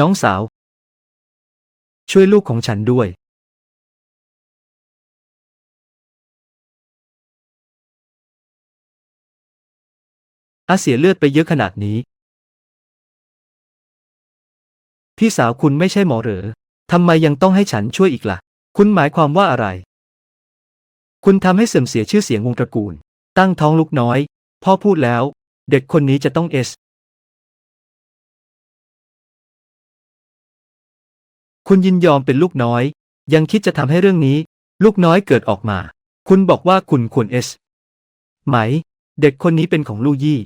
น้องสาว ช่วยลูกของฉันด้วย อาเสียเลือดไปเยอะขนาดนี้ พี่สาวคุณไม่ใช่หมอเหรอทำไมยังต้องให้ฉันช่วยอีกล่ะ คุณหมายความว่าอะไร คุณทำให้เสื่อมเสียชื่อเสียงวงตระกูล ตั้งท้องลูกน้อย พ่อพูดแล้ว เด็กคนนี้จะต้องเอส คุณยินยอมเป็นลูกน้อย ยังคิดจะทำให้เรื่องนี้ ลูกน้อยเกิดออกมา คุณบอกว่าคุณควรเอสไหม เด็กคนนี้เป็นของลูกยี่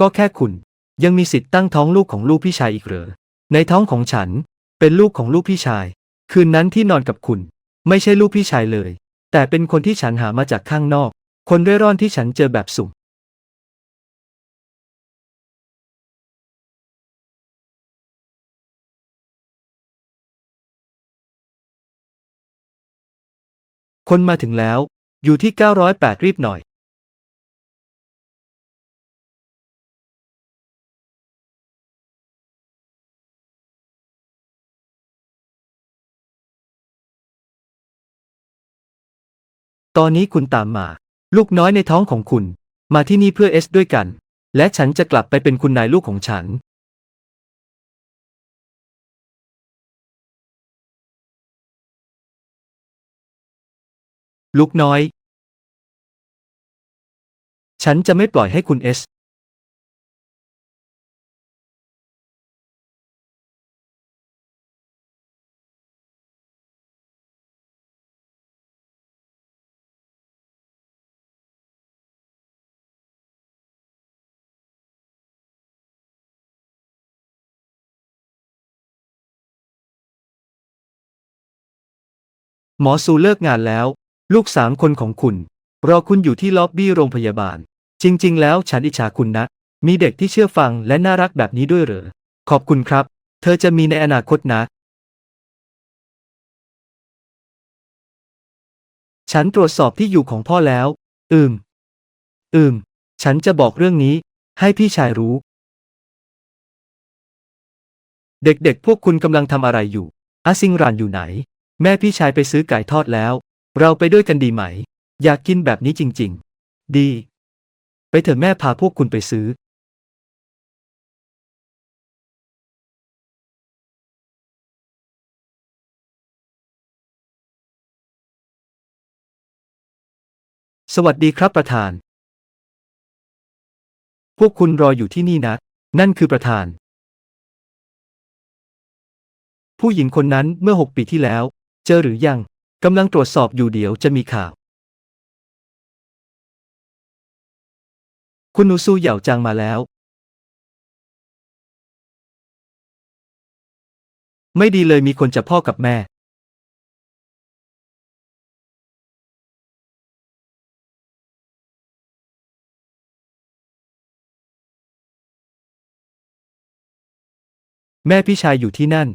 ก็แค่คุณ ยังมีสิทธิ์ตั้งท้องลูกของลูกพี่ชายอีกเหรอ ในท้องของฉัน เป็นลูกของลูกพี่ชาย คืนนั้นที่นอนกับคุณ ไม่ใช่ลูกพี่ชายเลย แต่เป็นคนที่ฉันหามาจากข้างนอก คนเร่ร่อนที่ฉันเจอแบบสุ่ม คนมาถึงแล้ว อยู่ที่ 908 รีบหน่อย ตอนนี้คุณตามมา ลูกน้อยในท้องของคุณ มาที่นี่เพื่อเอสด้วยกัน และฉันจะกลับไปเป็นคุณนายลูกของฉัน ลูกน้อย ฉันจะไม่ปล่อยให้คุณเอส หมอซูเลิกงานแล้ว ลูกสามคนของคุณ รอคุณอยู่ที่ล็อบบี้โรงพยาบาล จริง ๆ แล้วฉันอิจฉาคุณนะ มีเด็กที่เชื่อฟังและน่ารักแบบนี้ด้วยเหรอ ขอบคุณครับ เธอจะมีในอนาคตนะ ฉันตรวจสอบที่อยู่ของพ่อแล้ว อืม อืม ฉันจะบอกเรื่องนี้ ให้พี่ชายรู้ เด็กๆ พวกคุณกำลังทำอะไรอยู่อาซิงรันอยู่ไหน แม่พี่ชายไปซื้อไก่ทอดแล้ว เราไปด้วยกันดีไหม อยากกินแบบนี้จริง ๆ ดี ไปเถอะแม่พาพวกคุณไปซื้อ สวัสดีครับประธาน พวกคุณรออยู่ที่นี่นะ นั่นคือประธาน ผู้หญิงคนนั้นเมื่อหกปีที่แล้ว เจอหรือยัง กำลังตรวจสอบอยู่เดี๋ยวจะมีข่าว คุณนูซูเหย่าจางมาแล้ว ไม่ดีเลยมีคนจับพ่อกับแม่ แม่พี่ชายอยู่ที่นั่น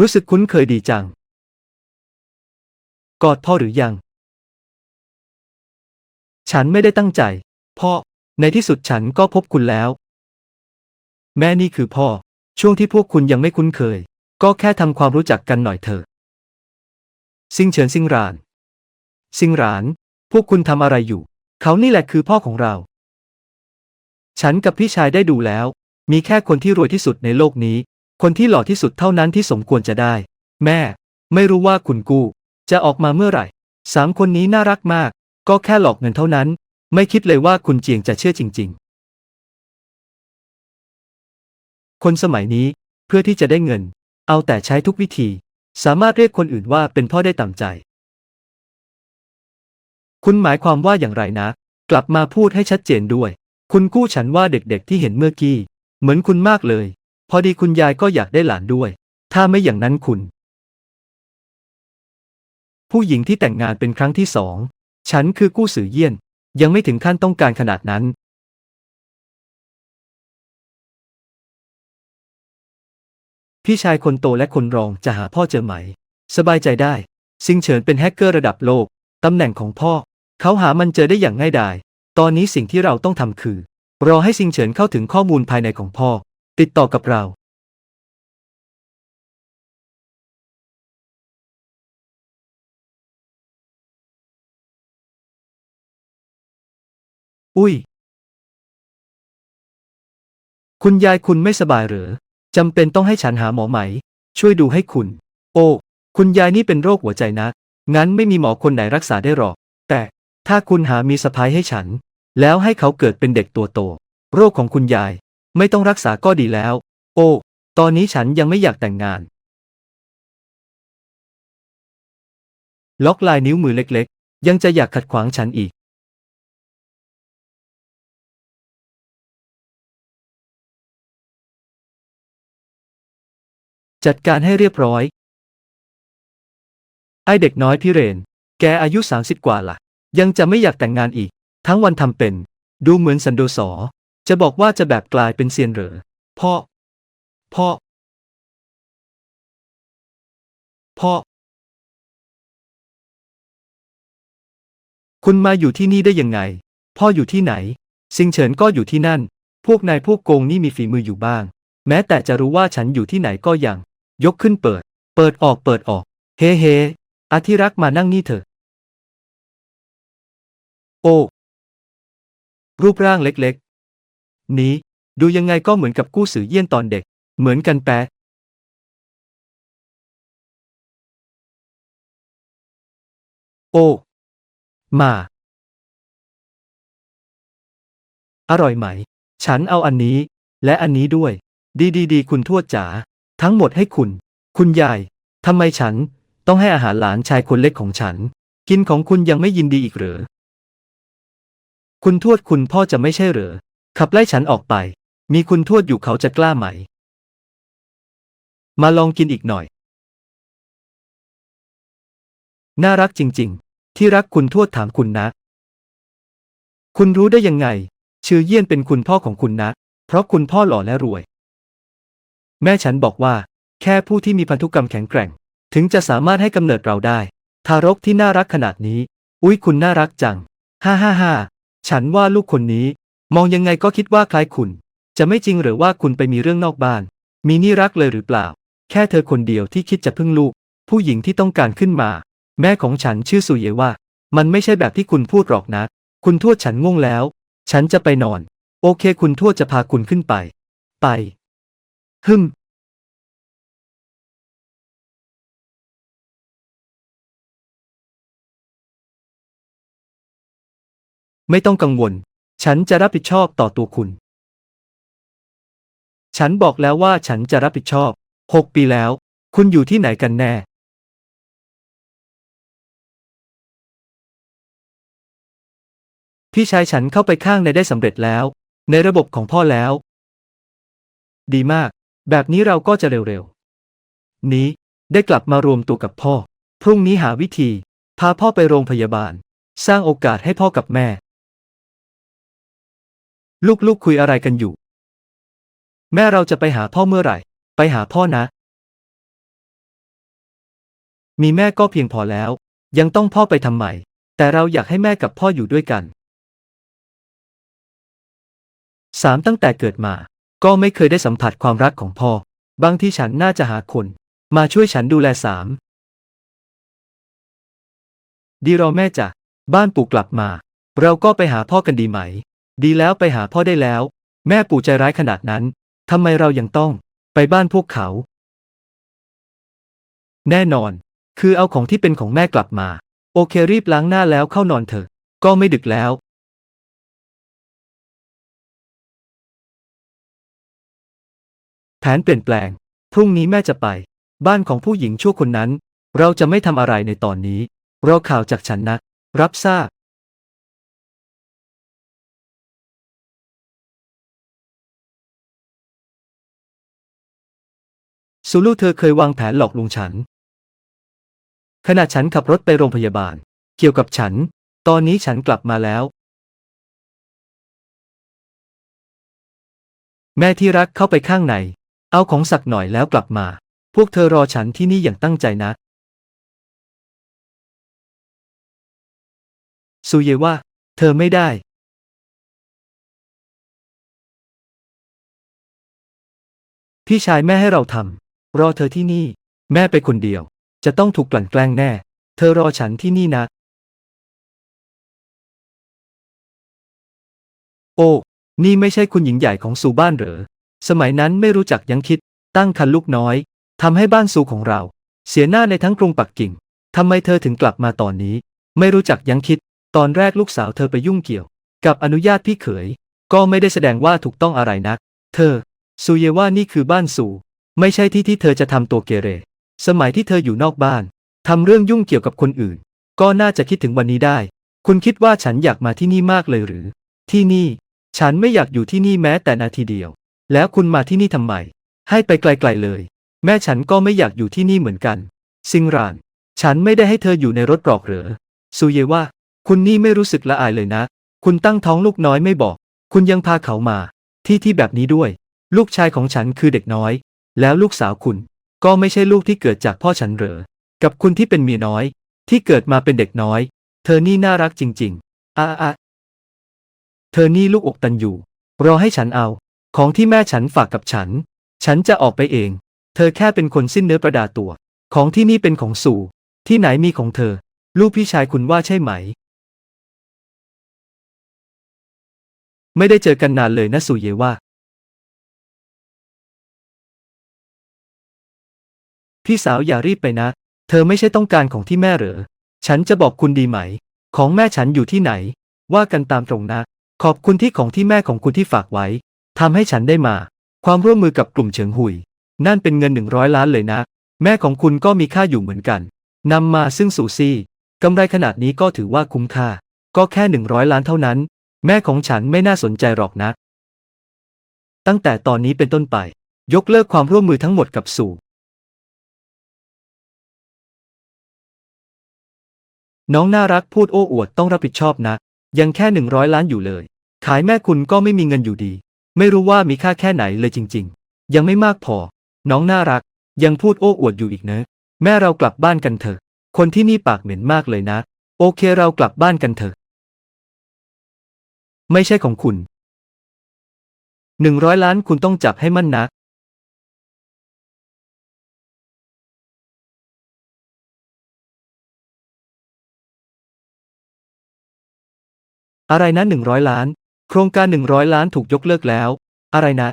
รู้สึกคุ้นเคยดีจัง กอดพ่อหรือยัง ฉันไม่ได้ตั้งใจ พ่อ ในที่สุดฉันก็พบคุณแล้ว แม่นี่คือพ่อ ช่วงที่พวกคุณยังไม่คุ้นเคย ก็แค่ทำความรู้จักกันหน่อยเถอะซิงเฉินซิงราน ซิงราน พวกคุณทำอะไรอยู่ เขานี่แหละคือพ่อของเรา ฉันกับพี่ชายได้ดูแล้ว มีแค่คนที่รวยที่สุดในโลกนี้ คนที่หล่อที่สุดเท่านั้นที่สมควรจะได้ แม่ ไม่รู้ว่าคุณกู้จะออกมาเมื่อไหร่สามคนนี้น่ารักมาก ก็แค่หลอกเงินเท่านั้น ไม่คิดเลยว่าคุณเจียงจะเชื่อจริง ๆ คนสมัยนี้เพื่อที่จะได้เงิน เอาแต่ใช้ทุกวิธี สามารถเรียกคนอื่นว่าเป็นพ่อได้ตามใจ คุณหมายความว่าอย่างไรนะ กลับมาพูดให้ชัดเจนด้วย คุณกู้ฉันว่าเด็กๆที่เห็นเมื่อกี้ เหมือนคุณมากเลย พอดีคุณยายก็อยากได้หลานด้วย ถ้าไม่อย่างนั้นคุณ ผู้หญิงที่แต่งงานเป็นครั้งที่สอง ฉันคือกู้สือเยี่ยน ยังไม่ถึงขั้นต้องการขนาดนั้น พี่ชายคนโตและคนรองจะหาพ่อเจอไหม สบายใจได้ ซิงเฉินเป็นแฮกเกอร์ระดับโลก ตำแหน่งของพ่อ เขาหามันเจอได้อย่างง่ายดาย ตอนนี้สิ่งที่เราต้องทำคือ รอให้ซิงเฉินเข้าถึงข้อมูลภายในของพ่อ ติดต่อกับเราอุ้ย คุณยายคุณไม่สบายหรือจำเป็นต้องให้ฉันหาหมอไหม ช่วยดูให้คุณ โอ้ คุณยายนี่เป็นโรคหัวใจนะงั้นไม่มีหมอคนไหนรักษาได้หรอก แต่ถ้าคุณหามีสะพ้ายให้ฉัน แล้วให้เขาเกิดเป็นเด็กตัวโต โรคของคุณยาย ไม่ต้องรักษาก็ดีแล้ว โอ้ ตอนนี้ฉันยังไม่อยากแต่งงาน ล็อกลายนิ้วมือเล็กๆ ยังจะอยากขัดขวางฉันอีก จัดการให้เรียบร้อย ไอเด็กน้อยพี่เรน แกอายุ 30 กว่าละ่ะ ยังจะไม่อยากแต่งงานอีก ทั้งวันทำเป็น ดูเหมือนสันโดษอ จะบอกว่าจะแบบกลายเป็นเซียนเหรอ พ่อ พ่อ พ่อ คุณมาอยู่ที่นี่ได้ยังไง พ่ออยู่ที่ไหน ซิงเฉินก็อยู่ที่นั่น พวกนายพวกโกงนี่มีฝีมืออยู่บ้าง แม้แต่จะรู้ว่าฉันอยู่ที่ไหนก็ยัง ยกขึ้นเปิด เปิดออกเปิดออก เฮ้เฮ้อาทิรักมานั่งนี่เถอะ โอ้รูปร่างเล็ก นี้ ดูยังไงก็เหมือนกับกู้สือเยี่ยนตอนเด็ก เหมือนกันแปะโอ้ มา อร่อยไหม ฉันเอาอันนี้ และอันนี้ด้วย ดีดีดีคุณทวดจ๋าทั้งหมดให้คุณ คุณยายทำไมฉัน ต้องให้อาหารหลานชายคนเล็กของฉัน กินของคุณยังไม่ยินดีอีกเหรอ คุณทวดคุณพ่อจะไม่ใช่เหรอ ขับไล่ฉันออกไป มีคุณทวดอยู่เขาจะกล้าไหม มาลองกินอีกหน่อย น่ารักจริง ๆ ที่รักคุณทวดถามคุณนะ คุณรู้ได้ยังไง ชื่อเยี่ยนเป็นคุณพ่อของคุณนะ เพราะคุณพ่อหล่อและรวย แม่ฉันบอกว่า แค่ผู้ที่มีพันธุกรรมแข็งแกร่ง ถึงจะสามารถให้กำเนิดเราได้ ทารกที่น่ารักขนาดนี้ อุ๊ยคุณน่ารักจัง ฮ่าฮ่าฮ่าฉันว่าลูกคนนี้ มองยังไงก็คิดว่าคล้ายคุณ จะไม่จริงหรือว่าคุณไปมีเรื่องนอกบ้าน มีนี่รักเลยหรือเปล่า แค่เธอคนเดียวที่คิดจะพึ่งลูก ผู้หญิงที่ต้องการขึ้นมา แม่ของฉันชื่อสุเยว่า มันไม่ใช่แบบที่คุณพูดหรอกนะ คุณทวดฉันง่วงแล้ว ฉันจะไปนอน โอเค คุณทวดจะพาคุณขึ้นไป ไปฮึมไม่ต้องกังวล ฉันจะรับผิดชอบต่อตัวคุณ ฉันบอกแล้วว่าฉันจะรับผิดชอบหกปีแล้ว คุณอยู่ที่ไหนกันแน่ พี่ชายฉันเข้าไปข้างในได้สำเร็จแล้ว ในระบบของพ่อแล้ว ดีมาก แบบนี้เราก็จะเร็วๆ นี้ได้กลับมารวมตัวกับพ่อ พรุ่งนี้หาวิธี พาพ่อไปโรงพยาบาล สร้างโอกาสให้พ่อกับแม่ ลูกๆคุยอะไรกันอยู่ แม่เราจะไปหาพ่อเมื่อไหร่ ไปหาพ่อนะ มีแม่ก็เพียงพอแล้ว ยังต้องพ่อไปทำไมแต่เราอยากให้แม่กับพ่ออยู่ด้วยกันสามตั้งแต่เกิดมา ก็ไม่เคยได้สัมผัสความรักของพ่อ บางที่ฉันน่าจะหาคน มาช่วยฉันดูแลสามดีรอแม่จ้ะบ้านปู่กลับมา เราก็ไปหาพ่อกันดีไหม ดีแล้วไปหาพ่อได้แล้ว แม่ปู่ใจร้ายขนาดนั้น ทำไมเรายังต้อง ไปบ้านพวกเขา แน่นอน คือเอาของที่เป็นของแม่กลับมา โอเครีบล้างหน้าแล้วเข้านอนเถอะ ก็ไม่ดึกแล้วแผนเปลี่ยนแปลง พรุ่งนี้แม่จะไป บ้านของผู้หญิงชั่วคนนั้น เราจะไม่ทำอะไรในตอนนี้ รอข่าวจากฉันนะ รับทราบ ซูลูเธอเคยวางแผนหลอกลุงฉัน ขณะฉันขับรถไปโรงพยาบาล เกี่ยวกับฉัน ตอนนี้ฉันกลับมาแล้ว แม่ที่รักเข้าไปข้างใน เอาของสักหน่อยแล้วกลับมา พวกเธอรอฉันที่นี่อย่างตั้งใจนะซูเยว่า เธอไม่ได้ พี่ชายแม่ให้เราทำ รอเธอที่นี่ แม่ไปคนเดียว จะต้องถูกกลั่นแกล้งแน่ เธอรอฉันที่นี่นะ โอ้ นี่ไม่ใช่คุณหญิงใหญ่ของซูบ้านเหรอ สมัยนั้นไม่รู้จักยังคิด ตั้งคันลูกน้อยทำให้บ้านซูของเรา เสียหน้าในทั้งกรุงปักกิ่งทำไมเธอถึงกลับมาตอนนี้ ไม่รู้จักยังคิด ตอนแรกลูกสาวเธอไปยุ่งเกี่ยว กับอนุญาตพี่เขย ก็ไม่ได้แสดงว่าถูกต้องอะไรนัก เธอซูเยว่านี่คือบ้านซู ไม่ใช่ที่ที่เธอจะทำตัวเกเร สมัยที่เธออยู่นอกบ้านทำเรื่องยุ่งเกี่ยวกับคนอื่น ก็น่าจะคิดถึงวันนี้ได้ คุณคิดว่าฉันอยากมาที่นี่มากเลยหรือ ที่นี่ ฉันไม่อยากอยู่ที่นี่แม้แต่นาทีเดียว แล้วคุณมาที่นี่ทำไม ให้ไปไกลๆเลย แม่ฉันก็ไม่อยากอยู่ที่นี่เหมือนกัน ซิงราน ฉันไม่ได้ให้เธออยู่ในรถหรอกเหรอซูเยว่า คุณนี่ไม่รู้สึกละอายเลยนะ คุณตั้งท้องลูกน้อยไม่บอก คุณยังพาเขามา ที่ที่แบบนี้ด้วย ลูกชายของฉันคือเด็กน้อย แล้วลูกสาวคุณ ก็ไม่ใช่ลูกที่เกิดจากพ่อฉันเหรอ กับคุณที่เป็นเมียน้อย ที่เกิดมาเป็นเด็กน้อย เธอนี่น่ารักจริง ๆอ่าอะเธอนี่ลูกอกตันอยู่ รอให้ฉันเอา ของที่แม่ฉันฝากกับฉัน ฉันจะออกไปเอง เธอแค่เป็นคนสิ้นเนื้อประดาตัว ของที่นี่เป็นของสู่ ที่ไหนมีของเธอ ลูกพี่ชายคุณว่าใช่ไหม ไม่ได้เจอกันนานเลยนะสุเยว่า พี่สาวอย่ารีบไปนะ เธอไม่ใช่ต้องการของที่แม่เหรอ ฉันจะบอกคุณดีไหม ของแม่ฉันอยู่ที่ไหน ว่ากันตามตรงนะ ขอบคุณที่ของที่แม่ของคุณที่ฝากไว้ทำให้ฉันได้มา ความร่วมมือกับกลุ่มเฉิงหุย นั่นเป็นเงินหนึ่งร้อยล้านเลยนะ แม่ของคุณก็มีค่าอยู่เหมือนกันนำมาซึ่งสูซี่กำไรขนาดนี้ก็ถือว่าคุ้มค่า ก็แค่หนึ่งร้อยล้านเท่านั้น แม่ของฉันไม่น่าสนใจหรอกนะ ตั้งแต่ตอนนี้เป็นต้นไป ยกเลิกความร่วมมือทั้งหมดกับสู่ น้องน่ารักพูดโอ้อวดต้องรับผิดชอบนะ ยังแค่หนึ่งร้อยล้านอยู่เลย ขายแม่คุณก็ไม่มีเงินอยู่ดี ไม่รู้ว่ามีค่าแค่ไหนเลยจริง ๆ ยังไม่มากพอ น้องน่ารัก ยังพูดโอ้อวดอยู่อีกเนอะ แม่เรากลับบ้านกันเถอะ คนที่นี่ปากเหม็นมากเลยนะ โอเคเรากลับบ้านกันเถอะ ไม่ใช่ของคุณหนึ่งร้อยล้านคุณต้องจับให้มั่นนะ อะไรนะหนึ่งร้อยล้าน โครงการหนึ่งร้อยล้านถูกยกเลิกแล้ว อะไรนะ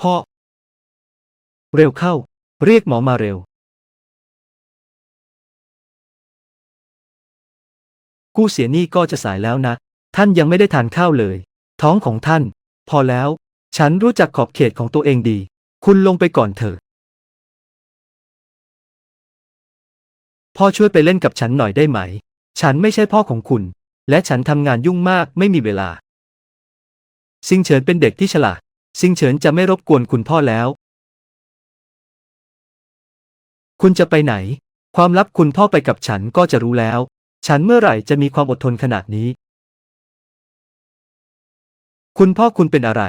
พ่อ เร็วเข้า เรียกหมอมาเร็ว กู้เสียหนี้ก็จะสายแล้วนะ ท่านยังไม่ได้ทานข้าวเลย ท้องของท่าน พอแล้ว ฉันรู้จักขอบเขตของตัวเองดี คุณลงไปก่อนเถอะ พ่อช่วยไปเล่นกับฉันหน่อยได้ไหม ฉันไม่ใช่พ่อของคุณ และฉันทำงานยุ่งมากไม่มีเวลา ซิงเฉินเป็นเด็กที่ฉลาด ซิงเฉินจะไม่รบกวนคุณพ่อแล้ว คุณจะไปไหน ความลับคุณพ่อไปกับฉันก็จะรู้แล้ว ฉันเมื่อไหร่จะมีความอดทนขนาดนี้ คุณพ่อคุณเป็นอะไร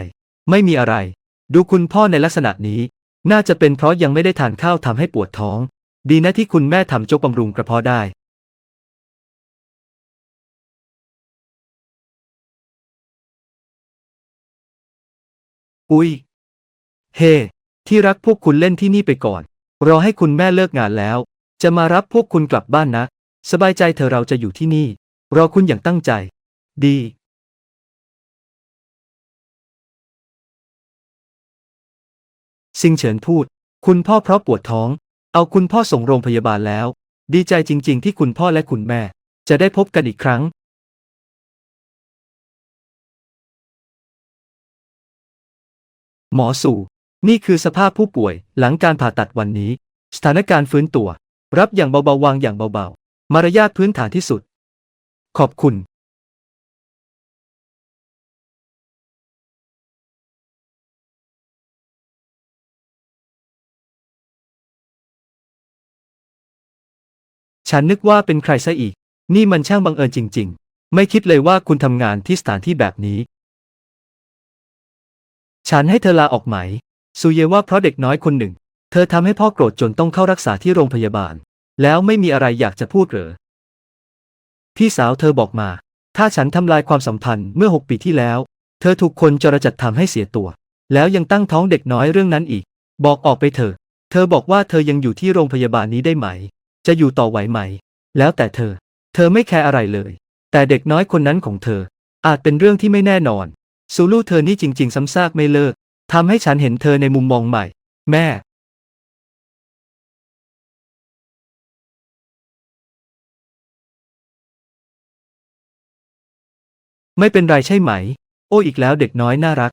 ไม่มีอะไร ดูคุณพ่อในลักษณะนี้ น่าจะเป็นเพราะยังไม่ได้ทานข้าวทำให้ปวดท้อง ดีนะที่คุณแม่ทำโจ๊กบำรุงกระเพาะได้ อุ๊ยเฮที่รักพวกคุณเล่นที่นี่ไปก่อน รอให้คุณแม่เลิกงานแล้ว จะมารับพวกคุณกลับบ้านนะ สบายใจเธอเราจะอยู่ที่นี่ รอคุณอย่างตั้งใจ ดี ซิงเฉินพูด คุณพ่อเพราะปวดท้อง เอาคุณพ่อส่งโรงพยาบาลแล้ว ดีใจจริง ๆ ที่คุณพ่อและคุณแม่ จะได้พบกันอีกครั้ง หมอสู่ นี่คือสภาพผู้ป่วยหลังการผ่าตัดวันนี้ สถานการณ์ฟื้นตัว รับอย่างเบาๆวางอย่างเบาๆ มารยาทพื้นฐานที่สุด ขอบคุณฉันนึกว่าเป็นใครซะอีก นี่มันช่างบังเอิญจริง ๆ ไม่คิดเลยว่าคุณทำงานที่สถานที่แบบนี้ ฉันให้เธอลาออกไหม ซูเยว่าเพราะเด็กน้อยคนหนึ่ง เธอทำให้พ่อโกรธจนต้องเข้ารักษาที่โรงพยาบาล แล้วไม่มีอะไรอยากจะพูดเหรอ พี่สาวเธอบอกมา ถ้าฉันทำลายความสัมพันธ์เมื่อหกปีที่แล้ว เธอถูกคนจรจัดทำให้เสียตัว แล้วยังตั้งท้องเด็กน้อยเรื่องนั้นอีก บอกออกไปเถอะ เธอบอกว่าเธอยังอยู่ที่โรงพยาบาลนี้ได้ไหม จะอยู่ต่อไหวไหม แล้วแต่เธอ เธอไม่แคร์อะไรเลย แต่เด็กน้อยคนนั้นของเธอ อาจเป็นเรื่องที่ไม่แน่นอน ซูลูเธอนี่จริง ๆ ซ้ำซากไม่เลิก ทำให้ฉันเห็นเธอในมุมมองใหม่ แม่ ไม่เป็นไรใช่ไหม โอ้อีกแล้วเด็กน้อยน่ารัก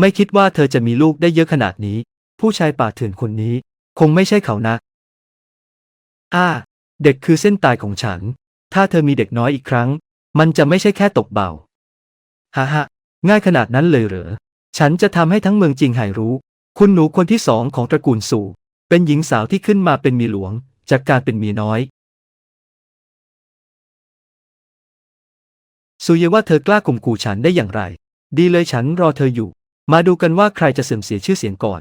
ไม่คิดว่าเธอจะมีลูกได้เยอะขนาดนี้ ผู้ชายป่าเถื่อนคนนี้ คงไม่ใช่เขานะอ้า เด็กคือเส้นตายของฉัน ถ้าเธอมีเด็กน้อยอีกครั้ง มันจะไม่ใช่แค่ตกเบา ฮ่าฮง่ายขนาดนั้นเลยเหรอ ฉันจะทำให้ทั้งเมืองจริงหายรู้ คุณหนูคนที่สองของตระกูลสู่ เป็นหญิงสาวที่ขึ้นมาเป็นมีหลวง จากการเป็นมีน้อย สุเยว่าเธอกล้าข่มขู่ฉันได้อย่างไร ดีเลยฉันรอเธออยู่ มาดูกันว่าใครจะเสื่อมเสียชื่อเสียงก่อน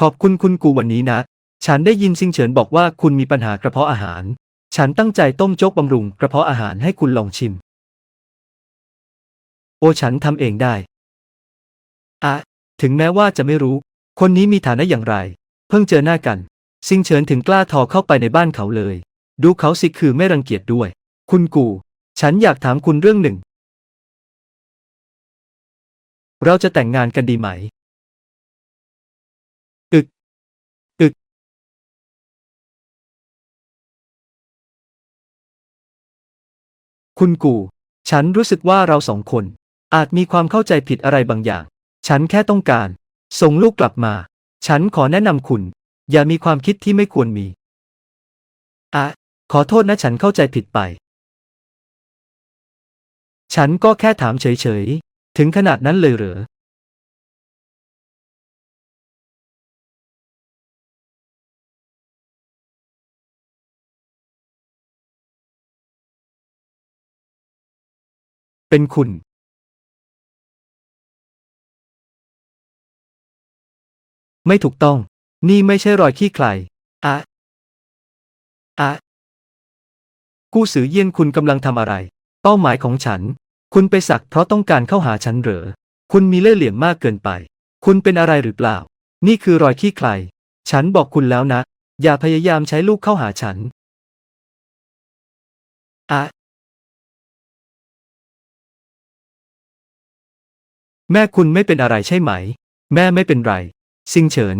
ขอบคุณคุณกูวันนี้นะ ฉันได้ยินซิงเฉินบอกว่าคุณมีปัญหากระเพาะอาหาร ฉันตั้งใจต้มโจ๊กบำรุงกระเพาะอาหารให้คุณลองชิม โอฉันทำเองได้ อะถึงแม้ว่าจะไม่รู้ คนนี้มีฐานะอย่างไร เพิ่งเจอหน้ากัน ซิงเฉินถึงกล้าทอเข้าไปในบ้านเขาเลย ดูเขาสิคือไม่รังเกียจด้วย คุณกู ฉันอยากถามคุณเรื่องหนึ่ง เราจะแต่งงานกันดีไหม คุณกู ฉันรู้สึกว่าเราสองคน อาจมีความเข้าใจผิดอะไรบางอย่าง ฉันแค่ต้องการ ส่งลูกกลับมา ฉันขอแนะนำคุณ อย่ามีความคิดที่ไม่ควรมีอะขอโทษนะฉันเข้าใจผิดไป ฉันก็แค่ถามเฉยๆ ถึงขนาดนั้นเลยเหรอ เป็นคุณไม่ถูกต้อง นี่ไม่ใช่รอยขี้ใครอะอะกู้สือเยี่ยนคุณกำลังทำอะไร เป้าหมายของฉัน คุณไปสักเพราะต้องการเข้าหาฉันเหรอ คุณมีเล่ห์เหลี่ยมมากเกินไป คุณเป็นอะไรหรือเปล่า นี่คือรอยขี้ใครฉันบอกคุณแล้วนะ อย่าพยายามใช้ลูกเข้าหาฉันอะ แม่คุณไม่เป็นอะไรใช่ไหม แม่ไม่เป็นไร ซิงเฉิน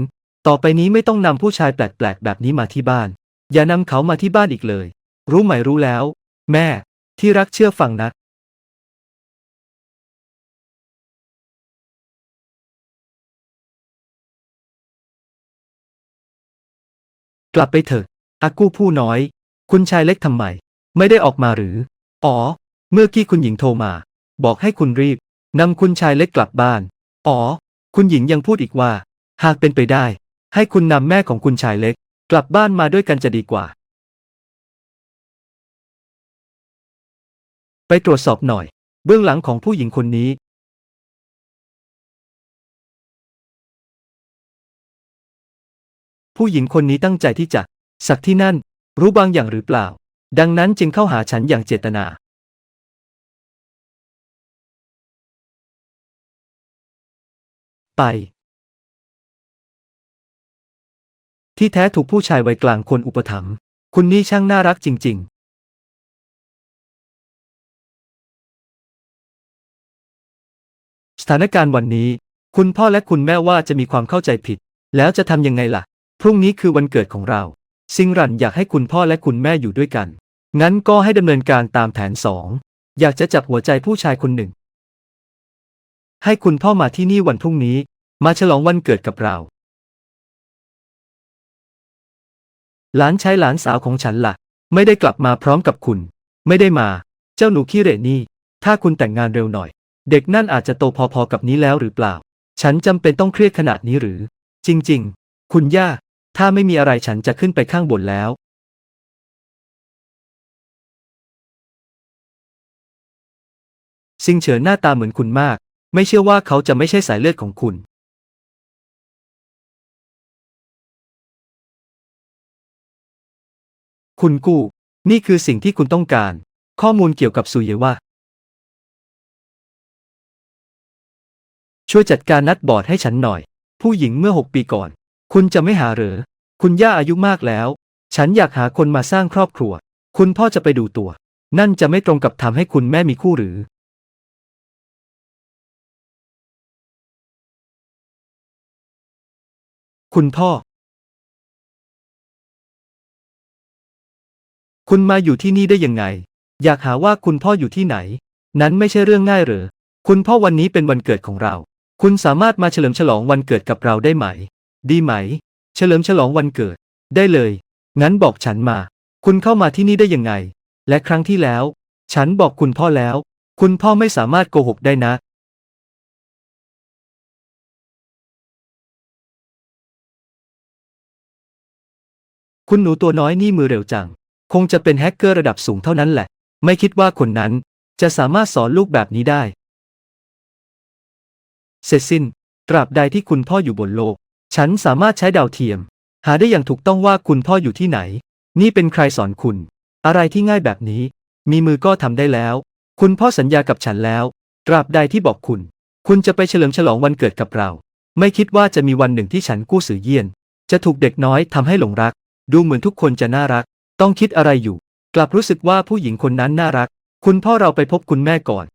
ต่อไปนี้ไม่ต้องนำผู้ชายแปลกๆแบบนี้มาที่บ้าน อย่านำเขามาที่บ้านอีกเลย รู้ไหมรู้แล้ว แม่ ที่รักเชื่อฟังนะกลับไปเถอะ อากู้ผู้น้อย คุณชายเล็กทำไม ไม่ได้ออกมาหรือ อ๋อ เมื่อกี้คุณหญิงโทรมา บอกให้คุณรีบ นำคุณชายเล็กกลับบ้าน อ๋อ คุณหญิงยังพูดอีกว่า หากเป็นไปได้ ให้คุณนำแม่ของคุณชายเล็ก กลับบ้านมาด้วยกันจะดีกว่า ไปตรวจสอบหน่อย เบื้องหลังของผู้หญิงคนนี้ ผู้หญิงคนนี้ตั้งใจที่จะ สักที่นั่น รู้บางอย่างหรือเปล่า ดังนั้นจึงเข้าหาฉันอย่างเจตนา ไป ที่แท้ถูกผู้ชายวัยกลางคนอุปถัมภ์คุณนี่ช่างน่ารักจริง ๆสถานการณ์วันนี้ คุณพ่อและคุณแม่ว่าจะมีความเข้าใจผิด แล้วจะทำยังไงล่ะ พรุ่งนี้คือวันเกิดของเรา ซิงรันอยากให้คุณพ่อและคุณแม่อยู่ด้วยกัน งั้นก็ให้ดำเนินการตามแผนสองอยากจะจับหัวใจผู้ชายคนหนึ่ง ให้คุณพ่อมาที่นี่วันพรุ่งนี้ มาฉลองวันเกิดกับเรา หลานชายหลานสาวของฉันล่ะ ไม่ได้กลับมาพร้อมกับคุณ ไม่ได้มา เจ้าหนูขี้เหร่นี่ ถ้าคุณแต่งงานเร็วหน่อย เด็กนั่นอาจจะโตพอๆกับนี้แล้วหรือเปล่า ฉันจำเป็นต้องเครียดขนาดนี้หรือ จริง ๆ คุณย่า ถ้าไม่มีอะไรฉันจะขึ้นไปข้างบนแล้ว ซิงเฉินหน้าตาเหมือนคุณมาก ไม่เชื่อว่าเขาจะไม่ใช่สายเลือดของคุณ คุณกู้ นี่คือสิ่งที่คุณต้องการ ข้อมูลเกี่ยวกับซูเยว่า ช่วยจัดการนัดบอร์ดให้ฉันหน่อย ผู้หญิงเมื่อหกปีก่อน คุณจะไม่หาเหรอคุณย่าอายุมากแล้ว ฉันอยากหาคนมาสร้างครอบครัว คุณพ่อจะไปดูตัว นั่นจะไม่ตรงกับทำให้คุณแม่มีคู่หรือ คุณพ่อ คุณมาอยู่ที่นี่ได้ยังไง อยากหาว่าคุณพ่ออยู่ที่ไหน นั้นไม่ใช่เรื่องง่ายหรือคุณพ่อวันนี้เป็นวันเกิดของเรา คุณสามารถมาเฉลิมฉลองวันเกิดกับเราได้ไหม ดีไหม เฉลิมฉลองวันเกิด ได้เลย งั้นบอกฉันมา คุณเข้ามาที่นี่ได้ยังไง และครั้งที่แล้ว ฉันบอกคุณพ่อแล้ว คุณพ่อไม่สามารถโกหกได้นะคุณหนูตัวน้อยนี่มือเร็วจัง คงจะเป็นแฮกเกอร์ระดับสูงเท่านั้นแหละ ไม่คิดว่าคนนั้นจะสามารถสอนลูกแบบนี้ได้ เสร็จสิ้น ตราบใดที่คุณพ่ออยู่บนโลก ฉันสามารถใช้ดาวเทียม หาได้อย่างถูกต้องว่าคุณพ่ออยู่ที่ไหน นี่เป็นใครสอนคุณ อะไรที่ง่ายแบบนี้ มีมือก็ทำได้แล้ว คุณพ่อสัญญากับฉันแล้ว ตราบใดที่บอกคุณ คุณจะไปเฉลิมฉลองวันเกิดกับเรา ไม่คิดว่าจะมีวันหนึ่งที่ฉันกู้สือเยี่ยน จะถูกเด็กน้อยทำให้หลงรัก ดูเหมือนทุกคนจะน่ารัก ต้องคิดอะไรอยู่ กลับรู้สึกว่าผู้หญิงคนนั้นน่ารัก คุณพ่อเราไปพบคุณแม่ก่อน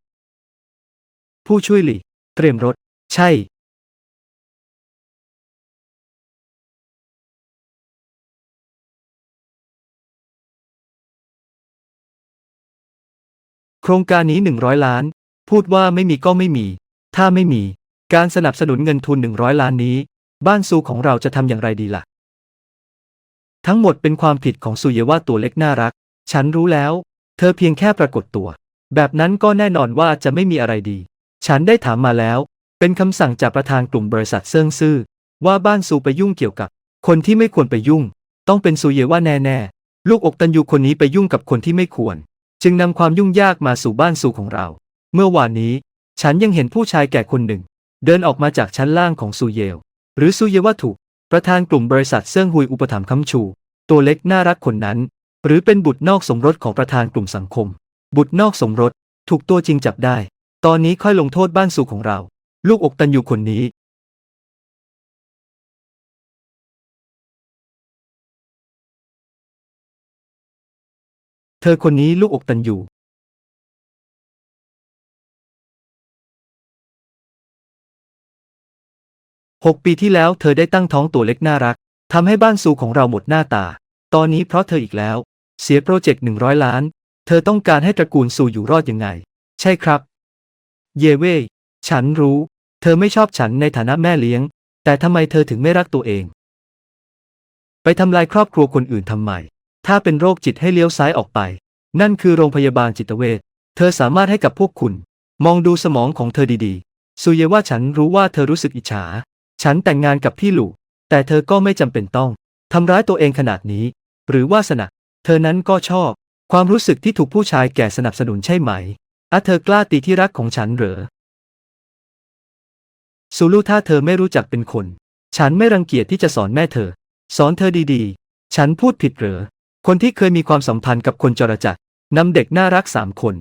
ผู้ช่วยหลีเตรียมรถ ใช่ โครงการนี้ 100 ล้าน พูดว่าไม่มีก็ไม่มี ถ้าไม่มี การสนับสนุนเงินทุน 100 ล้านนี้ บ้านซูของเราจะทำอย่างไรดีล่ะ ทั้งหมดเป็นความผิดของซูเยว่าตัวเล็กน่ารัก ฉันรู้แล้ว เธอเพียงแค่ปรากฏตัว แบบนั้นก็แน่นอนว่าจะไม่มีอะไรดี ฉันได้ถามมาแล้ว เป็นคำสั่งจากประธานกลุ่มบริษัทเซิงซื่อ ว่าบ้านซูไปยุ่งเกี่ยวกับ คนที่ไม่ควรไปยุ่ง ต้องเป็นซูเยว่าแน่ๆ ลูกอกตันยูคนนี้ไปยุ่งกับคนที่ไม่ควร จึงนำความยุ่งยากมาสู่บ้านซูของเรา เมื่อวานนี้ ฉันยังเห็นผู้ชายแก่คนหนึ่ง เดินออกมาจากชั้นล่างของซูเยล หรือซูเยว่าถูก ประธานกลุ่มบริษัทเซิงฮุยอุปถัมภ์ค้ำชู ตัวเล็กน่ารักคนนั้น หรือเป็นบุตรนอกสมรสของประธานกลุ่มสังคม บุตรนอกสมรส ถูกตัวจริงจับได้ ตอนนี้ค่อยลงโทษบ้านสู่ของเรา ลูกอกตันยูคนนี้ เธอคนนี้ลูกอกตันยู หกปีที่แล้วเธอได้ตั้งท้องตัวเล็กน่ารักทำให้บ้านซูของเราหมดหน้าตา ตอนนี้เพราะเธออีกแล้ว เสียโปรเจกต์หนึ่งร้อยล้าน เธอต้องการให้ตระกูลซูอยู่รอดยังไง ใช่ครับ เยเว่ฉันรู้ เธอไม่ชอบฉันในฐานะแม่เลี้ยง แต่ทำไมเธอถึงไม่รักตัวเอง ไปทำลายครอบครัวคนอื่นทำไม ถ้าเป็นโรคจิตให้เลี้ยวซ้ายออกไป นั่นคือโรงพยาบาลจิตเวช เธอสามารถให้กับพวกคุณ มองดูสมองของเธอดีๆซูเยว่าฉันรู้ว่าเธอรู้สึกอิจฉา ฉันแต่งงานกับพี่หลู่แต่เธอก็ไม่จำเป็นต้องทำร้ายตัวเองขนาดนี้ หรือว่าสนะเธอนั้นก็ชอบ ความรู้สึกที่ถูกผู้ชายแก่สนับสนุนใช่ไหมอะเธอกล้าตีที่รักของฉันเหรอซูลูถ้าเธอไม่รู้จักเป็นคน ฉันไม่รังเกียจที่จะสอนแม่เธอ สอนเธอดีๆ ฉันพูดผิดเหรอ คนที่เคยมีความสัมพันธ์กับคนจรจัดนำเด็กน่ารักสามคน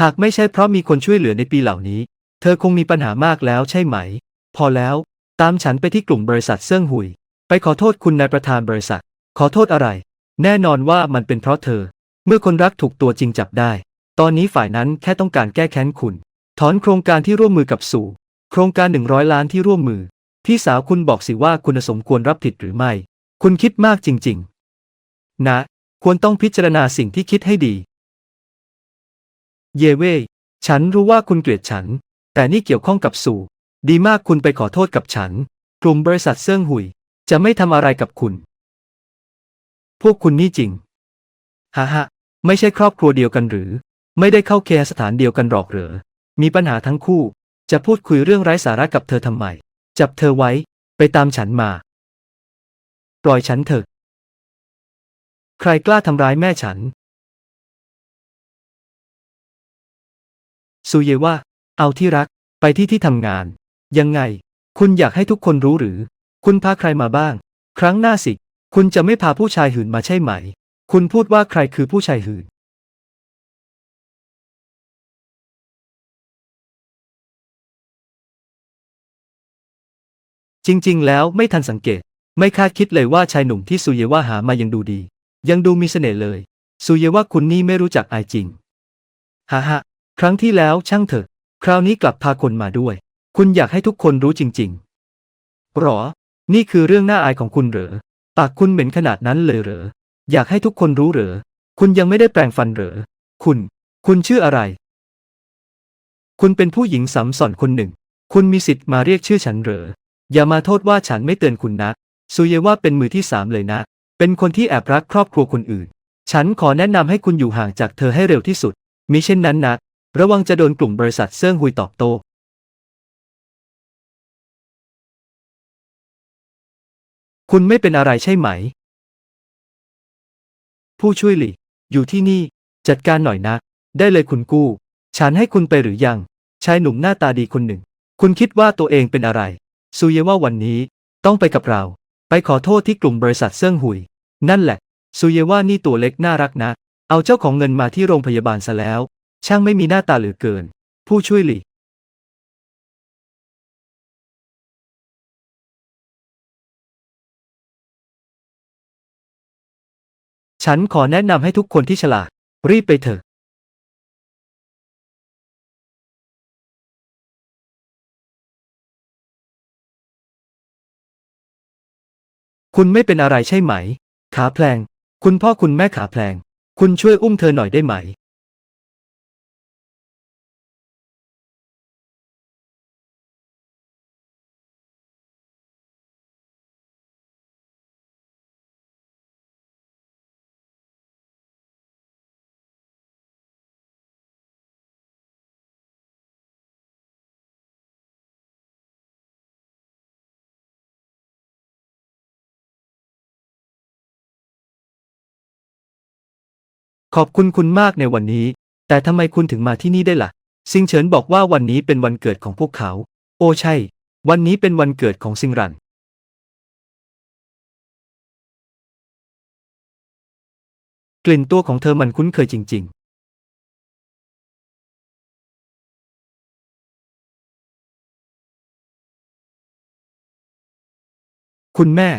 หากไม่ใช่เพราะมีคนช่วยเหลือในปีเหล่านี้ เธอคงมีปัญหามากแล้วใช่ไหม พอแล้ว ตามฉันไปที่กลุ่มบริษัทเซิ่งหุย ไปขอโทษคุณนายประธานบริษัท ขอโทษอะไร แน่นอนว่ามันเป็นเพราะเธอ เมื่อคนรักถูกตัวจริงจับได้ ตอนนี้ฝ่ายนั้นแค่ต้องการแก้แค้นคุณ ถอนโครงการที่ร่วมมือกับสู่ โครงการ 100 ล้านที่ร่วมมือพี่สาวคุณบอกสิว่าคุณสมควรรับผิดหรือไม่ คุณคิดมากจริง ๆ นะ ควรต้องพิจารณาสิ่งที่คิดให้ดี เยเว่ฉันรู้ว่าคุณเกลียดฉัน แต่นี่เกี่ยวข้องกับสู่ ดีมากคุณไปขอโทษกับฉัน กลุ่มบริษัทเซิ่งหุย จะไม่ทำอะไรกับคุณ พวกคุณนี่จริงฮ่าฮะไม่ใช่ครอบครัวเดียวกันหรือ ไม่ได้เข้าเคสถานเดียวกันหรอกเหรอ มีปัญหาทั้งคู่ จะพูดคุยเรื่องไร้สาระกับเธอทำไม จับเธอไว้ ไปตามฉันมา ปล่อยฉันเถอะ ใครกล้าทำร้ายแม่ฉันซูเยว่า เอาที่รัก ไปที่ที่ทำงาน ยังไง คุณอยากให้ทุกคนรู้หรือ คุณพาใครมาบ้าง ครั้งหน้าสิ คุณจะไม่พาผู้ชายหื่นมาใช่ไหม คุณพูดว่าใครคือผู้ชายหื่น จริง ๆ แล้วไม่ทันสังเกต ไม่คาดคิดเลยว่าชายหนุ่มที่ซูเยว่าหามายังดูดี ยังดูมีเสน่ห์เลย ซูเยว่าคุณนี่ไม่รู้จักอายจริง ฮ่าฮะครั้งที่แล้วช่างเถอะ คราวนี้กลับพาคนมาด้วย คุณอยากให้ทุกคนรู้จริงๆหรอ นี่คือเรื่องน่าอายของคุณเหรอ ปากคุณเหม็นขนาดนั้นเลยเหรอ อยากให้ทุกคนรู้เหรอ คุณยังไม่ได้แปรงฟันเหรอ คุณ คุณชื่ออะไร คุณเป็นผู้หญิงสำสอนคนหนึ่ง คุณมีสิทธิ์มาเรียกชื่อฉันเหรอ อย่ามาโทษว่าฉันไม่เตือนคุณนะซูเยว่าเป็นมือที่สามเลยนะ เป็นคนที่แอบรักครอบครัวคนอื่น ฉันขอแนะนำให้คุณอยู่ห่างจากเธอให้เร็วที่สุด มิเช่นนั้นนะ ระวังจะโดนกลุ่มบริษัทเซิ่งฮุยตอบโต้ คุณไม่เป็นอะไรใช่ไหม ผู้ช่วยหลีอยู่ที่นี่ จัดการหน่อยนะ ได้เลยคุณกู้ ฉันให้คุณไปหรือยัง ชายหนุ่มหน้าตาดีคนหนึ่ง คุณคิดว่าตัวเองเป็นอะไร ซูเยว่าวันนี้ ต้องไปกับเรา ไปขอโทษที่กลุ่มบริษัทเซิ่งหุย นั่นแหละ ซูเยว่านี่ตัวเล็กน่ารักนะ เอาเจ้าของเงินมาที่โรงพยาบาลซะแล้ว ช่างไม่มีหน้าตาเหลือเกิน ผู้ช่วยหลี ฉันขอแนะนำให้ทุกคนที่ฉลาด รีบไปเถอะ คุณไม่เป็นอะไรใช่ไหม ขาแพลง คุณพ่อคุณแม่ขาแพลง คุณช่วยอุ้มเธอหน่อยได้ไหม ขอบคุณคุณมากในวันนี้ แต่ทำไมคุณถึงมาที่นี่ได้ล่ะ ซิงเฉินบอกว่าวันนี้เป็นวันเกิดของพวกเขา โอ้ใช่ วันนี้เป็นวันเกิดของซิงรัน กลิ่นตัวของเธอมันคุ้นเคยจริง ๆ คุณแม่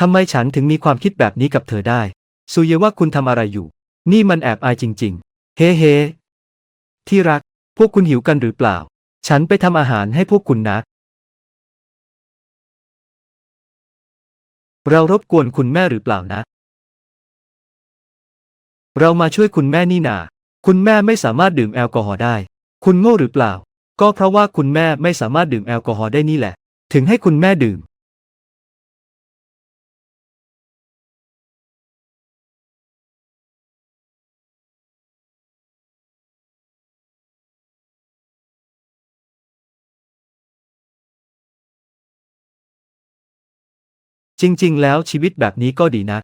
ทำไมฉันถึงมีความคิดแบบนี้กับเธอได้ ซูเยว่าคุณทำอะไรอยู่ นี่มันแอบอายจริง ๆ เฮ้เฮ้ที่รัก พวกคุณหิวกันหรือเปล่า ฉันไปทำอาหารให้พวกคุณนะ เรารบกวนคุณแม่หรือเปล่านะ เรามาช่วยคุณแม่นี่นา คุณแม่ไม่สามารถดื่มแอลกอฮอล์ได้ คุณโง่หรือเปล่า ก็เพราะว่าคุณแม่ไม่สามารถดื่มแอลกอฮอล์ได้นี่แหละ ถึงให้คุณแม่ดื่ม จริงๆ แล้วชีวิตแบบนี้ก็ดีนะ